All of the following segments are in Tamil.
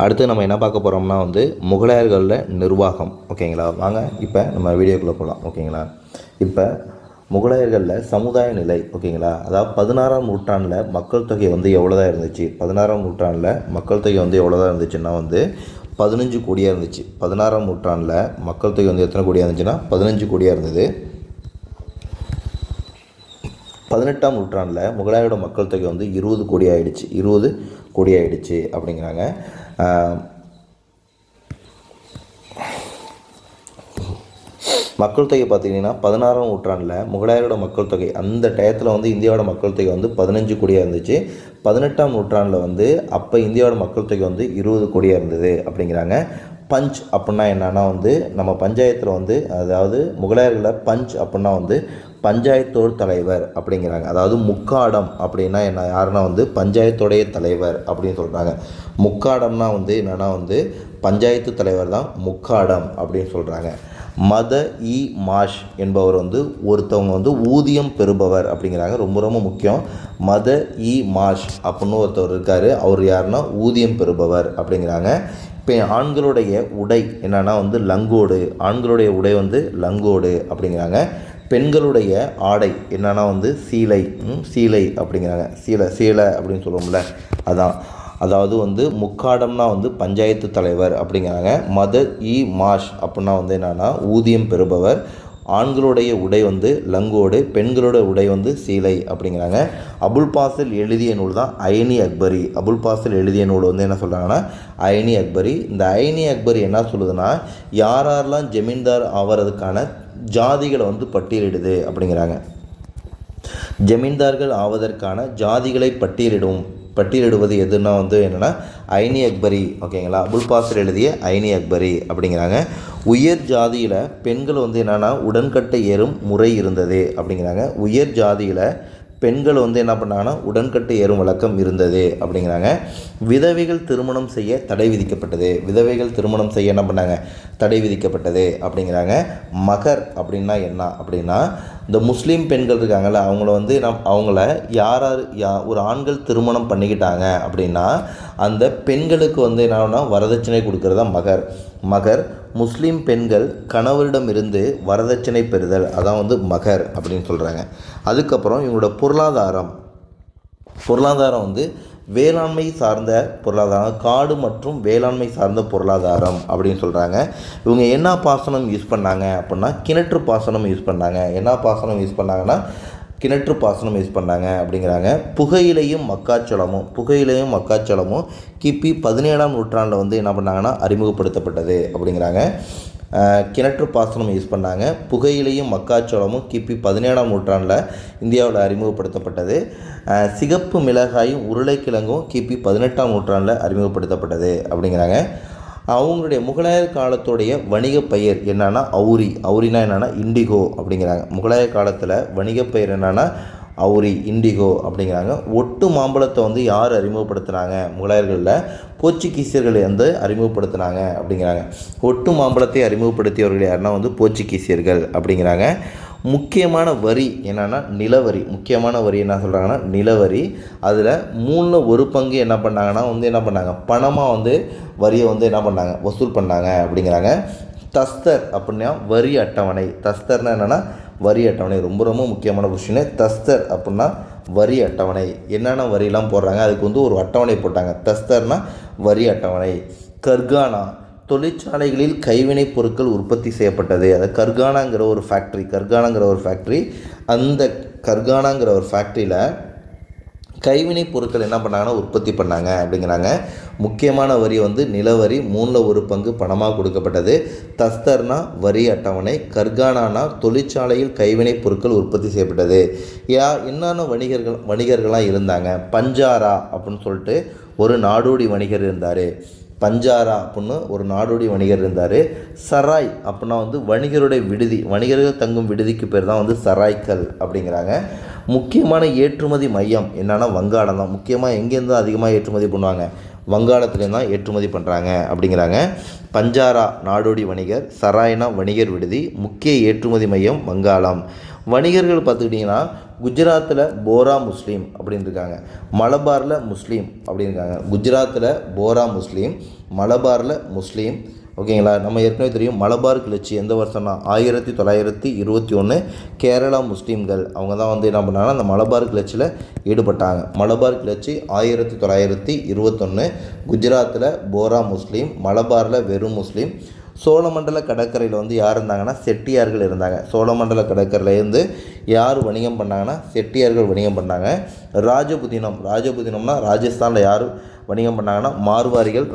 அடுத்து நம்ம என்ன பார்க்க போகிறோம்னா வந்து முகலாயர்களில் நிர்வாகம். ஓகேங்களா? வாங்க இப்போ நம்ம வீடியோக்குள்ளே போகலாம் ஓகேங்களா? இப்போ முகலாயர்களில் சமுதாய நிலை ஓகேங்களா? அதாவது பதினாறாம் நூற்றாண்டில் மக்கள் தொகை வந்து எவ்வளோதான் இருந்துச்சு? பதினாறாம் நூற்றாண்டில் மக்கள் தொகை வந்து எவ்வளோதான் இருந்துச்சுன்னா வந்து பதினஞ்சு கோடியாக இருந்துச்சு. பதினாறாம் நூற்றாண்டில் மக்கள் தொகை வந்து எத்தனை கோடியாக இருந்துச்சுன்னா பதினஞ்சு கோடியாக இருந்தது. பதினெட்டாம் நூற்றாண்டில் முகலாயோட மக்கள் தொகை வந்து இருபது கோடி ஆயிடுச்சு. இருபது கோடி ஆயிடுச்சு அப்படிங்கிறாங்க. ஆஹ், மக்கள் தொகை பார்த்தீங்கன்னா பதினாறாம் நூற்றாண்டில் முகலாயரோட மக்கள் தொகை அந்த டயத்தில் வந்து இந்தியாவோட மக்கள் தொகை வந்து பதினஞ்சு கோடியாக இருந்துச்சு. பதினெட்டாம் நூற்றாண்டில் வந்து அப்போ இந்தியாவோட மக்கள் தொகை வந்து இருபது கோடியாக இருந்தது அப்படிங்கிறாங்க. பஞ்ச் அப்படின்னா என்னென்னா வந்து நம்ம பஞ்சாயத்தில் வந்து அதாவது முகலாயர்களில் பஞ்ச் அப்படின்னா வந்து பஞ்சாயத்தோர் தலைவர் அப்படிங்கிறாங்க அதாவது முக்காடம் அப்படின்னா என்ன யாருன்னா வந்து பஞ்சாயத்தோடைய தலைவர் அப்படின்னு சொல்கிறாங்க முக்காடம்னா வந்து என்னென்னா வந்து பஞ்சாயத்து தலைவர் தான் முக்காடம் அப்படின்னு சொல்கிறாங்க மத இ மாஷ் என்பவர் வந்து ஒருத்தவங்க வந்து ஊதியம் பெறுபவர் அப்படிங்கிறாங்க. ரொம்ப ரொம்ப முக்கியம். மத இ மாஷ் அப்படின்னு ஒருத்தவர் இருக்கார். அவர் யாருன்னா ஊதியம் பெறுபவர் அப்படிங்கிறாங்க. இப்போ ஆண்களுடைய உடை என்னன்னா வந்து லங்கோடு. ஆண்களுடைய உடை வந்து லங்கோடு அப்படிங்கிறாங்க. பெண்களுடைய ஆடை என்னன்னா வந்து சீலை ம், சீலை அப்படிங்கிறாங்க. சீலை சீலை அப்படின்னு சொல்லுவோம்ல அதான். அதாவது வந்து முக்காடம்னா வந்து பஞ்சாயத்து தலைவர் அப்படிங்கிறாங்க. மதர் இ மாஷ் அப்படின்னா வந்து என்னன்னா ஊதியம் பெறுபவர். ஆண்களுடைய உடை வந்து லங்கோடு பெண்களோட உடை வந்து சீலை அப்படிங்கிறாங்க. அபுல் பாசில் எழுதிய நூல் தான் அயனி அக்பரி. அபுல் பாசில் எழுதிய நூல் வந்து என்ன சொல்கிறாங்கன்னா அயனி அக்பரி. இந்த அயனி அக்பரி என்ன சொல்லுதுன்னா யாரெல்லாம் ஜமீன்தார் ஆவறதுக்கான ஜாதிகளை வந்து பட்டியலிடுது அப்படிங்கிறாங்க. ஜமீன்தார்கள் ஆவதற்கான ஜாதிகளை பட்டியலிடும். பட்டியலிடுவது எதுன்னா வந்து என்னென்னா ஐனி அக்பரி ஓகேங்களா? அபுல் பாசர் எழுதிய ஐனி அக்பரி அப்படிங்கிறாங்க. உயர் ஜாதியில் பெண்கள் வந்து என்னென்னா உடன்கட்டை ஏறும் முறை இருந்தது அப்படிங்கிறாங்க. உயர் ஜாதியில் பெண்கள் வந்து என்ன பண்ணாங்கன்னா உடன்கட்டு ஏறும் வழக்கம் இருந்தது அப்படிங்கிறாங்க. விதவைகள் திருமணம் செய்ய தடை விதிக்கப்பட்டது. விதவைகள் திருமணம் செய்ய என்ன பண்ணாங்க? தடை விதிக்கப்பட்டது அப்படிங்கிறாங்க. மகர் அப்படின்னா என்ன? அப்படின்னா இந்த முஸ்லீம் பெண்கள் இருக்காங்கல்ல அவங்கள வந்து நம் அவங்கள யார் யார் யா ஒரு ஆண்கள் திருமணம் பண்ணிக்கிட்டாங்க அப்படின்னா அந்த பெண்களுக்கு வந்து என்னன்னா வரதட்சணை கொடுக்கறதா மகர். மகர் முஸ்லீம் பெண்கள் கணவரிடம் இருந்து வரதட்சணை பெறுதல் அதான் வந்து மகர் அப்படின்னு சொல்கிறாங்க அதுக்கப்புறம் இவங்களோட பொருளாதாரம். பொருளாதாரம் வந்து வேளாண்மை சார்ந்த பொருளாதாரம் காடு மற்றும் வேளாண்மை சார்ந்த பொருளாதாரம் அப்படின்னு சொல்கிறாங்க இவங்க என்ன பாசனம் யூஸ் பண்ணாங்க அப்படின்னா கிணற்று பாசனம் யூஸ் பண்ணாங்க. என்ன பாசனம் யூஸ் பண்ணாங்கன்னா கிணற்று பாசனம் யூஸ் பண்ணாங்க அப்படிங்கிறாங்க. புகையிலையும் மக்காச்சோளமும் புகையிலையும் மக்காச்சோளமும் கிபி பதினேழாம் நூற்றாண்டில் வந்து என்ன பண்ணாங்கன்னா அறிமுகப்படுத்தப்பட்டது அப்படிங்கிறாங்க. கிணற்று பாசனம் யூஸ் பண்ணாங்க. புகையிலையும் மக்காச்சோளமும் கிபி பதினேழாம் நூற்றாண்டில் இந்தியாவில் அறிமுகப்படுத்தப்பட்டது. சிகப்பு மிளகாயும் உருளைக்கிழங்கும் கிபி பதினெட்டாம் நூற்றாண்டில் அறிமுகப்படுத்தப்பட்டது அப்படிங்கிறாங்க. அவங்களுடைய முகலாயர் காலத்துடைய வணிக பெயர் என்னன்னா அவுரி. அவுரினா என்னென்னா இண்டிகோ அப்படிங்கிறாங்க. முகலாயர் காலத்தில் வணிக பெயர் என்னென்னா அவுரி இண்டிகோ அப்படிங்கிறாங்க. ஒட்டு மாம்பழத்தை வந்து யார் அறிமுகப்படுத்துனாங்க? முகலாயர்களில் போர்ச்சுகீசியர்கள் வந்து அறிமுகப்படுத்துனாங்க அப்படிங்கிறாங்க. ஒட்டு மாம்பழத்தை அறிமுகப்படுத்தியவர்கள் யாருன்னா வந்து போர்ச்சுகீசியர்கள் அப்படிங்கிறாங்க. முக்கியமான வரி என்னென்னா நிலவரி. முக்கியமான வரி என்ன சொல்கிறாங்கன்னா நிலவரி. அதில் மூணில் ஒரு பங்கு என்ன பண்ணாங்கன்னா வந்து என்ன பண்ணாங்க? பணமாக வந்து வரியை வந்து என்ன பண்ணாங்க? வசூல் பண்ணாங்க அப்படிங்கிறாங்க. தஸ்தர் அப்படின்னா வரி அட்டவணை. தஸ்தர்னா என்னென்னா வரி அட்டவணை. ரொம்ப ரொம்ப முக்கியமான கொஸ்டின் தஸ்தர் அப்படின்னா வரி அட்டவணை. என்னென்ன வரிலாம் போடுறாங்க? அதுக்கு வந்து ஒரு அட்டவணை போட்டாங்க. தஸ்தர்னா வரி அட்டவணை. கர்கானா. தொழிற்சாலைகளில் கைவினைப் பொருட்கள் உற்பத்தி செய்யப்பட்டது. அது கர்கானாங்கிற ஒரு ஃபேக்ட்ரி கர்கானாங்கிற ஒரு ஃபேக்ட்ரி அந்த கர்கானாங்கிற ஒரு ஃபேக்ட்ரியில் கைவினைப் பொருட்கள் என்ன பண்ணாங்கன்னா உற்பத்தி பண்ணாங்க அப்படிங்கிறாங்க. முக்கியமான வரி வந்து நிலவரி மூணில் ஒரு பங்கு பணமாக கொடுக்கப்பட்டது. தஸ்தர்னா வரி அட்டவணை கர்கானானா தொழிற்சாலையில் கைவினைப் பொருட்கள் உற்பத்தி செய்யப்பட்டது. யா என்னென்ன வணிகர்கள் வணிகர்கள்லாம் இருந்தாங்க? பஞ்சாரா அப்படின்னு சொல்லிட்டு ஒரு நாடோடி வணிகர் இருந்தார். பஞ்சாரா அப்படின்னு ஒரு நாடோடி வணிகர் இருந்தார். சராய் அப்படின்னா வந்து வணிகருடைய விடுதி வணிகர்கள் தங்கும் விடுதிக்கு பேர் தான் வந்து சராய்க்கல் அப்படிங்கிறாங்க. முக்கியமான ஏற்றுமதி மையம் என்னென்னா வங்காளம் தான். முக்கியமாக எங்கேருந்து அதிகமாக ஏற்றுமதி பண்ணுவாங்க? வங்காளத்துலேருந்து தான் ஏற்றுமதி பண்ணுறாங்க அப்படிங்கிறாங்க. பஞ்சாரா நாடோடி வணிகர் சராய்னா வணிகர் விடுதி முக்கிய ஏற்றுமதி மையம் வங்காளம். வணிகர்கள் பார்த்துக்கிட்டிங்கன்னா குஜராத்தில் போரா முஸ்லீம் அப்படின்னு இருக்காங்க. மலபாரில் முஸ்லீம் அப்படின்னு இருக்காங்க. குஜராத்தில் போரா முஸ்லீம் மலபாரில் முஸ்லீம் ஓகேங்களா? நம்ம ஏற்கனவே தெரியும் மலபார் கிளர்ச்சி எந்த வருஷம்னா ஆயிரத்தி தொள்ளாயிரத்தி இருபத்தி ஒன்று கேரளா முஸ்லீம்கள். அவங்க தான் வந்து என்ன பண்ணாங்கன்னா அந்த மலபார் கிளர்ச்சியில் ஈடுபட்டாங்க. மலபார் கிளர்ச்சி ஆயிரத்தி தொள்ளாயிரத்தி இருபத்தொன்று குஜராத்தில் போரா முஸ்லீம் மலபாரில் வெறும் முஸ்லீம். சோழமண்டல கடற்கரையில் வந்து யார் இருந்தாங்கன்னா செட்டியார்கள் இருந்தாங்க. சோழமண்டல கடற்கரையிலேருந்து யார் வணிகம் பண்ணாங்கன்னா செட்டியார்கள் வணிகம் பண்ணாங்க. ராஜபுதினம் ராஜபுதினம்னா ராஜஸ்தானில் யார் வணிகம் பண்ணாங்கன்னா மார்வாரிகள்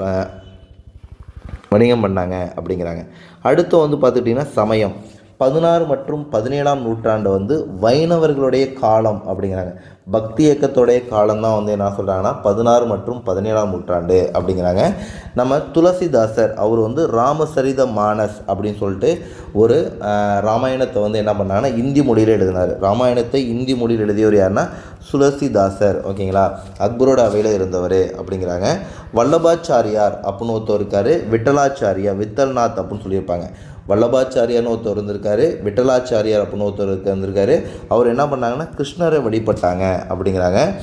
வணிகம் பண்ணாங்க அப்படிங்கிறாங்க. அடுத்து வந்து பார்த்துக்கிட்டிங்கன்னா சமயம். பதினாறு மற்றும் பதினேழாம் நூற்றாண்டு வந்து வைணவர்களுடைய காலம் அப்படிங்கிறாங்க. பக்தி இயக்கத்துடைய காலம் தான் வந்து என்ன சொல்கிறாங்கன்னா பதினாறு மற்றும் பதினேழாம் நூற்றாண்டு அப்படிங்கிறாங்க. நம்ம துளசிதாசர் அவர் வந்து ராமசரித மானஸ் அப்படின்னு சொல்லிட்டு ஒரு ராமாயணத்தை வந்து என்ன பண்ணாங்கன்னா இந்தி மொழியில் எழுதினார். ராமாயணத்தை இந்தி மொழியில் எழுதியவர் யாருன்னா துளசிதாசர் ஓகேங்களா? அக்பரோட அவையில் இருந்தவர் அப்படிங்கிறாங்க. வல்லபாச்சாரியார் அப்படின்னு ஒருத்தர் இருக்கார். விட்டலாச்சாரியா வித்தல்நாத் அப்படின்னு சொல்லியிருப்பாங்க. வல்லபாச்சாரியார்னு ஒருத்தர் இருந்திருக்காரு. விட்டலாச்சாரியார் அப்படின்னு ஒருத்தர் இருக்க- இருந்திருக்காரு. அவர் என்ன பண்ணாங்கன்னா கிருஷ்ணரை வழிபட்டாங்க அப்படிங்கிறாங்க.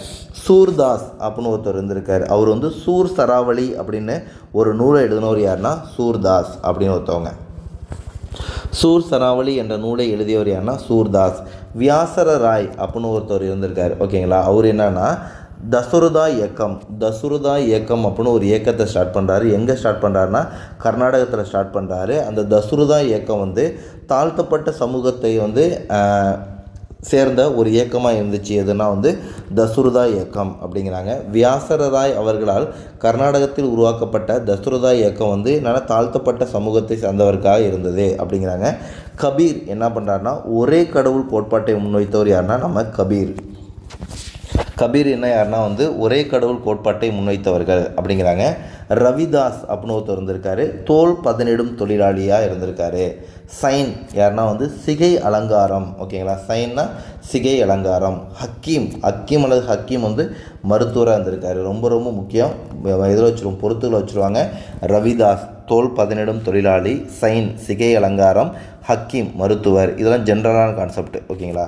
சூர்தாஸ் அப்படின்னு ஒருத்தர் இருந்திருக்காரு. அவர் வந்து சூர் சராவளி அப்படின்னு ஒரு நூலை எழுதினவர் யாருன்னா சூர்தாஸ் அப்படின்னு ஒருத்தவங்க. சூர் சராவளி என்ற நூலை எழுதியவர் யாருன்னா சூர்தாஸ். வியாசர ராய் அப்படின்னு ஒருத்தர் இருந்திருக்காரு. ஓகேங்களா? அவர் என்னன்னா தசுருதா இயக்கம் தசுருதா இயக்கம் அப்படின்னு ஒரு இயக்கத்தை ஸ்டார்ட் பண்ணுறாரு எங்கே ஸ்டார்ட் பண்ணுறாருன்னா கர்நாடகத்தில் ஸ்டார்ட் பண்ணுறாரு அந்த தசுருதா இயக்கம் வந்து தாழ்த்தப்பட்ட சமூகத்தை வந்து சேர்ந்த ஒரு இயக்கமாக இருந்துச்சு எதுனா வந்து தசுரதா இயக்கம் அப்படிங்கிறாங்க. வியாசரராய் அவர்களால் கர்நாடகத்தில் உருவாக்கப்பட்ட தசுரதா இயக்கம் வந்து என்னன்னா தாழ்த்தப்பட்ட சமூகத்தை சார்ந்தவருக்காக இருந்தது அப்படிங்கிறாங்க. கபீர் என்ன பண்ணுறாருன்னா ஒரே கடவுள் கோட்பாட்டை முன்வைத்தவர் யாருன்னா நம்ம கபீர். கபீர் என்ன யாருன்னா வந்து ஒரே கடவுள் கோட்பாட்டை முன்வைத்தவர்கள் அப்படிங்கிறாங்க. ரவிதாஸ் அப்படின்னு ஒருத்தர் இருந்திருக்காரு. தோல் பதனிடும் தொழிலாளியாக இருந்திருக்காரு. சைன் யாருன்னா வந்து சிகை அலங்காரம். ஓகேங்களா? சைன்னா சிகை அலங்காரம். ஹக்கீம் ஹக்கீம் அல்லது ஹக்கீம் வந்து மருத்துவராக இருந்திருக்காரு. ரொம்ப ரொம்ப முக்கியம். இதில் வச்சுருவோம்? பொறுத்துகளை வச்சுருவாங்க. ரவிதாஸ். தோல் பதனிடும் தொழிலாளி சைன் சிகை அலங்காரம் ஹக்கீம் மருத்துவர். இதெல்லாம் ஜென்ரலான கான்செப்ட் ஓகேங்களா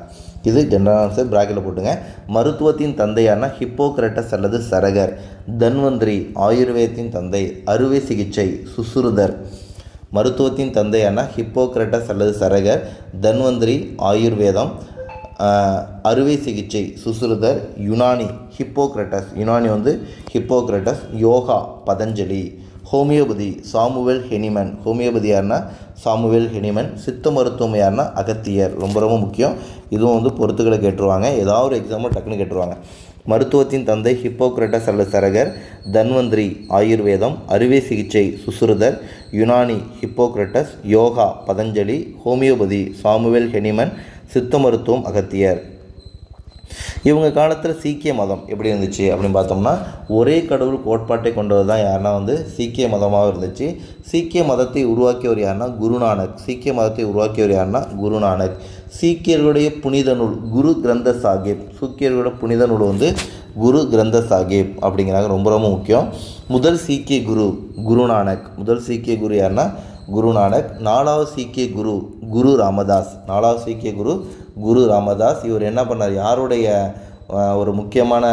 இது ஜென்ரல் ஆன்சர் பிராக்கெட்டில் போட்டுங்க. மருத்துவத்தின் தந்தையான ஹிப்போக்ரட்டஸ் அல்லது சரகர் தன்வந்திரி ஆயுர்வேதத்தின் தந்தை அறுவை சிகிச்சை சுசுறுதர் மருத்துவத்தின் தந்தையான ஹிப்போக்ரட்டஸ் அல்லது சரகர் தன்வந்திரி ஆயுர்வேதம் அறுவை சிகிச்சை சுசுருதர் யுனானி ஹிப்போக்ரட்டஸ். யுனானி வந்து Hippocrates yoga Patanjali. Homeopathy Samuel Hahnemann. Homeopathy யாருன்னா சாமுவேல் ஹெனிமன். சித்த மருத்துவம் யாருன்னா அகத்தியர். ரொம்ப ரொம்ப முக்கியம். இதுவும் வந்து பொறுத்துக்களை கேட்டுருவாங்க. ஏதாவது ஒரு எக்ஸாம்பிள் டக்குன்னு கேட்டுருவாங்க. மருத்துவத்தின் தந்தை ஹிப்போக்ரட்டஸ் அல்லது சரகர். தன்வந்திரி ஆயுர்வேதம். அறுவை சிகிச்சை சுசுருதர். Unani Hippocrates. Yoga Patanjali. Homeopathy Samuel Hahnemann. சித்த மருத்துவம் அகத்தியர். இவங்க காலத்தில் சீக்கிய மதம் எப்படி இருந்துச்சு அப்படின்னு பார்த்தோம்னா ஒரே கடவுள் கோட்பாட்டை கொண்டது தான் யாருன்னா வந்து சீக்கிய மதமாக இருந்துச்சு. சீக்கிய மதத்தை உருவாக்கியவர் யாருன்னா குருநானக். சீக்கிய மதத்தை உருவாக்கியவர் யாருன்னா குருநானக். சீக்கியர்களுடைய புனித நூல் குரு கிரந்த சாஹிப். சீக்கியர்களோட புனித நூல் வந்து குரு கிரந்த சாஹிப் அப்படிங்கிறாங்க ரொம்ப ரொம்ப முக்கியம். முதல் சீக்கிய குரு குருநானக். முதல் சீக்கிய குரு யாருன்னா குருநானக். நாலாவது சீக்கிய குரு குரு ராமதாஸ் நாலாவது சீக்கிய குரு குரு ராமதாஸ். இவர் என்ன பண்ணார்? யாருடைய ஒரு முக்கியமான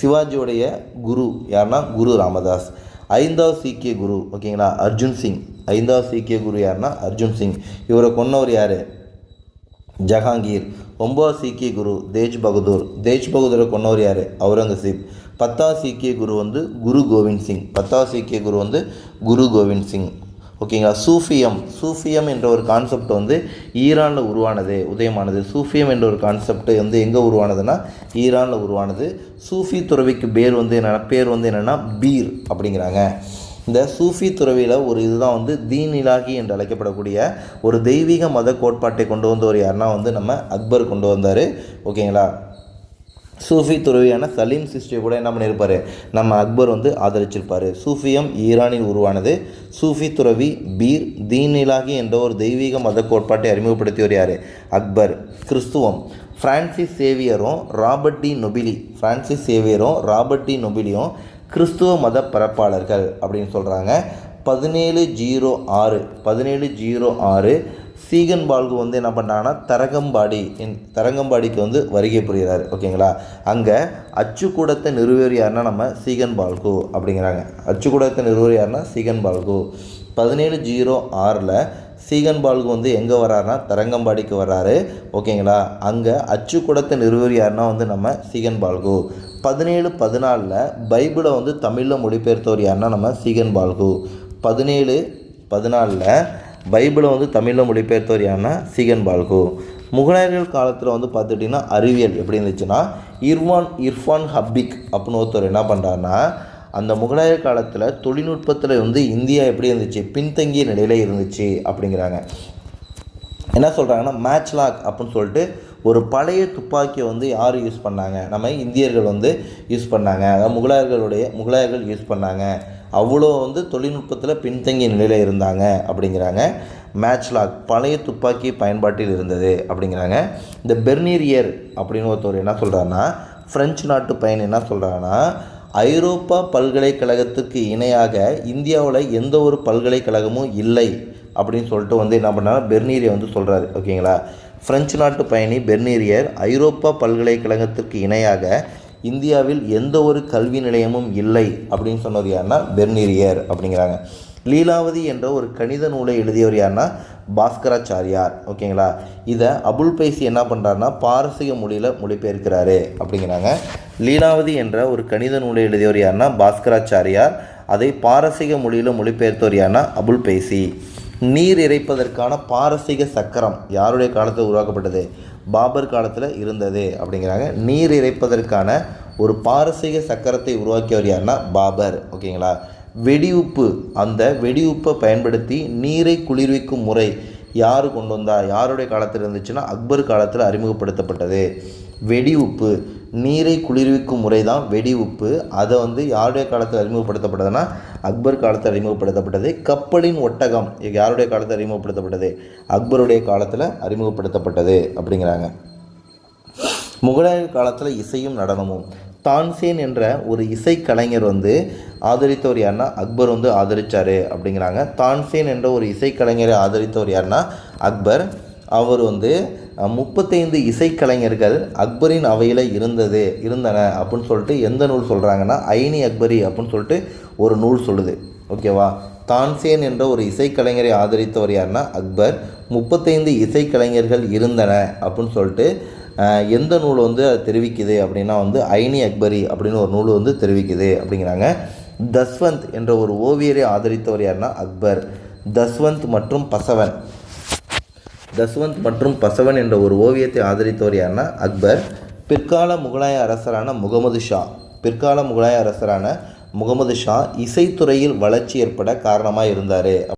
சிவாஜியுடைய குரு யாருன்னா குரு ராமதாஸ். ஐந்தாவது சீக்கிய குரு ஓகேங்களா? அர்ஜுன் சிங். ஐந்தாவது சீக்கிய குரு யாருன்னா அர்ஜுன் சிங். இவரை கொன்னவர் யார்? ஜஹாங்கீர். ஒம்பதாவது சீக்கிய குரு தேஜ் பகதூர். தேஜ் பகதூரை கொன்னவர் யார்? அவுரங்கசீப். பத்தாவது சீக்கிய குரு வந்து குரு கோவிந்த் சிங். பத்தாவது சீக்கிய குரு வந்து குரு கோவிந்த் சிங். ஓகேங்களா? சூஃபியம். சூஃபியம் என்ற ஒரு கான்செப்ட் வந்து ஈரானில் உருவானது உதயமானது. சூஃபியம் என்ற ஒரு கான்செப்ட் வந்து எங்கே உருவானதுன்னா ஈரானில் உருவானது. சூஃபி துறவிக்கு பேர் வந்து என்னென்னா பேர் வந்து என்னென்னா பீர் அப்படிங்கிறாங்க. இந்த சூஃபி துறவியில் ஒரு இதுதான் வந்து தீன் இலாகி என்று அழைக்கப்படக்கூடிய ஒரு தெய்வீக மத கோட்பாட்டை கொண்டு வந்தவர் யாருன்னா வந்து நம்ம அக்பர் கொண்டு வந்தார். ஓகேங்களா? சூஃபி துறவியான சலீம் சிஸ்டியை கூட என்ன பண்ணியிருப்பார் நம்ம அக்பர் வந்து ஆதரிச்சிருப்பார். சூஃபியம் ஈரானில் உருவானது. சூஃபி துறவி பீர் தீன் இலாகி என்ற ஒரு தெய்வீக மத கோட்பாட்டை அறிமுகப்படுத்தியவர் யார்? அக்பர். கிறிஸ்துவம். ஃப்ரான்சிஸ் சேவியரும் ராபர்ட் டி நொபிலி. பிரான்சிஸ் சேவியரும் ராபர்ட் டி நொபிலியும் கிறிஸ்துவ மத பரப்பாளர்கள் அப்படின்னு சொல்கிறாங்க பதினேழு ஜீரோ ஆறு. பதினேழு ஜீரோ ஆறு சீகன் பால்கு வந்து என்ன பண்ணாங்கன்னா தரங்கம்பாடி என் தரங்கம்பாடிக்கு வந்து வருகை புரிகிறார். ஓகேங்களா? அங்கே அச்சுக்கூடத்தை நிறுவர் யாருன்னா நம்ம சீகன் பால்கு அப்படிங்கிறாங்க. அச்சுக்கூடத்தை நிறுவர் யாருன்னா சீகன் பால்கு. பதினேழு ஜீரோ ஆறில் சீகன் பால்கு வந்து எங்கே வர்றாருனா தரங்கம்பாடிக்கு வர்றாரு ஓகேங்களா? அங்கே அச்சுக்கூடத்தை நிறுவர் யாருன்னா வந்து நம்ம சீகன் பால்கு. பதினேழு பதினாலில் பைபிளை வந்து தமிழில் மொழிபெயர்த்தவர் யாருன்னா நம்ம சீகன் பால்கு. பதினேழு பதினாலில் பைபிளை வந்து தமிழில் மொழிபெயர்த்தவர் யாருன்னா சீகன் பால்கு. முகலாயர்கள் காலத்தில் வந்து பார்த்துட்டிங்கன்னா அறிவியல் எப்படி இருந்துச்சுன்னா இர்வான் இர்ஃபான் ஹப்பிக் அப்படின்னு ஒருத்தர் என்ன பண்ணுறாருன்னா அந்த முகலாயர் காலத்தில் தொழில்நுட்பத்தில் வந்து இந்தியா எப்படி இருந்துச்சு பின்தங்கிய நிலையில் இருந்துச்சு அப்படிங்கிறாங்க. என்ன சொல்கிறாங்கன்னா மேட்ச் லாக் அப்படின்னு சொல்லிட்டு ஒரு பழைய துப்பாக்கியை வந்து யார் யூஸ் பண்ணாங்க? நம்ம இந்தியர்கள் வந்து யூஸ் பண்ணாங்க. அதாவது முகலாயர்களுடைய முகலாயர்கள் யூஸ் பண்ணாங்க. அவ்வளோ வந்து தொழில்நுட்பத்தில் பின்தங்கிய நிலையில் இருந்தாங்க அப்படிங்கிறாங்க. மேட்ச் லாக் பழைய துப்பாக்கி பயன்பாட்டில் இருந்தது அப்படிங்கிறாங்க. இந்த பெர்னீரியர் அப்படின்னு ஒருத்தவர் என்ன சொல்கிறாருன்னா ஃப்ரெஞ்சு நாட்டு பையன் என்ன சொல்கிறாங்கன்னா ஐரோப்பா பல்கலைக்கழகத்துக்கு இணையாக இந்தியாவில் எந்த ஒரு பல்கலைக்கழகமும் இல்லை அப்படின்னு சொல்லிட்டு வந்து என்ன பண்ணால் பெர்னீரியை வந்து சொல்கிறாரு ஓகேங்களா? ஃப்ரெஞ்சு நாட்டு பயணி பெர்னீரியர் ஐரோப்பா பல்கலைக்கழகத்திற்கு இணையாக இந்தியாவில் எந்த ஒரு கல்வி நிலையமும் இல்லை அப்படின்னு சொன்னவர் யாருன்னா பெர்னிரியர் அப்படிங்கிறாங்க. லீலாவதி என்ற ஒரு கணித நூலை எழுதியவர் யாருன்னா பாஸ்கராச்சாரியார். ஓகேங்களா? இதை அபுல் பைசி என்ன பண்ணுறாருன்னா பாரசீக மொழியில் மொழிபெயர்க்கிறாரு அப்படிங்கிறாங்க. லீலாவதி என்ற ஒரு கணித நூலை எழுதியவர் யாருன்னா பாஸ்கராச்சாரியார். அதை பாரசீக மொழியில் மொழிபெயர்த்தவர் யாருன்னா அபுல் பைசி. நீர் இறைப்பதற்கான பாரசீக சக்கரம் யாருடைய காலத்தில் உருவாக்கப்பட்டது? பாபர் காலத்தில் இருந்தது அப்படிங்கிறாங்க. நீர் இறைப்பதற்கான ஒரு பாரசீக சக்கரத்தை உருவாக்கியவர் யாருன்னா பாபர் ஓகேங்களா? வெடியுப்பு அந்த வெடியுப்பை பயன்படுத்தி நீரை குளிர்விக்கும் முறை யார் கொண்டு வந்தா? யாருடைய காலத்தில் இருந்துச்சுன்னா அக்பர் காலத்தில் அறிமுகப்படுத்தப்பட்டது. வெடி உப்பு நீரை குளிர்விக்கும் முறை தான் வெடி உப்பு. அதை வந்து யாருடைய காலத்தில் அறிமுகப்படுத்தப்பட்டதுன்னா அக்பர் காலத்தில் அறிமுகப்படுத்தப்பட்டது கப்பலின் ஒட்டகம். இது யாருடைய காலத்தில் அறிமுகப்படுத்தப்பட்டது? அக்பருடைய காலத்தில் அறிமுகப்படுத்தப்பட்டது அப்படிங்கிறாங்க. முகலாயர் காலத்தில் இசையும் நடனமும். தான்சேன் என்ற ஒரு இசைக்கலைஞர் வந்து ஆதரித்தவர் யாருன்னா அக்பர் வந்து ஆதரித்தார் அப்படிங்கிறாங்க. தான்சேன் என்ற ஒரு இசைக்கலைஞரை ஆதரித்தவர் யாருன்னா அக்பர். அவர் வந்து முப்பத்தைந்து இசைக்கலைஞர்கள் அக்பரின் அவையில் இருந்தது இருந்தன அப்படின்னு சொல்லிட்டு எந்த நூல் சொல்கிறாங்கன்னா ஐனி அக்பரி அப்படின்னு சொல்லிட்டு ஒரு நூல் சொல்லுது. ஓகேவா தான்சேன் என்ற ஒரு இசைக்கலைஞரை ஆதரித்தவர் யாருன்னா அக்பர். முப்பத்தைந்து இசைக்கலைஞர்கள் இருந்தன அப்படின்னு சொல்லிட்டு எந்த நூல் வந்து அது தெரிவிக்குது அப்படின்னா வந்து ஐனி அக்பரி அப்படின்னு ஒரு நூல் வந்து தெரிவிக்குது அப்படிங்கிறாங்க. தஸ்வந்த் என்ற ஒரு ஓவியரை ஆதரித்தவர் யாருன்னா அக்பர். தஸ்வந்த் மற்றும் பசவன். தஸ்வந்த் மற்றும் பசவன் என்ற ஒரு ஓவியத்தை ஆதரித்தவர் யாருன்னா அக்பர். பிற்கால முகலாய அரசரான முகமது ஷா. பிற்கால முகலாய அரசரான முகமது ஷா இசைத்துறையில் வளர்ச்சி ஏற்பட காரணமாக இருந்தார்.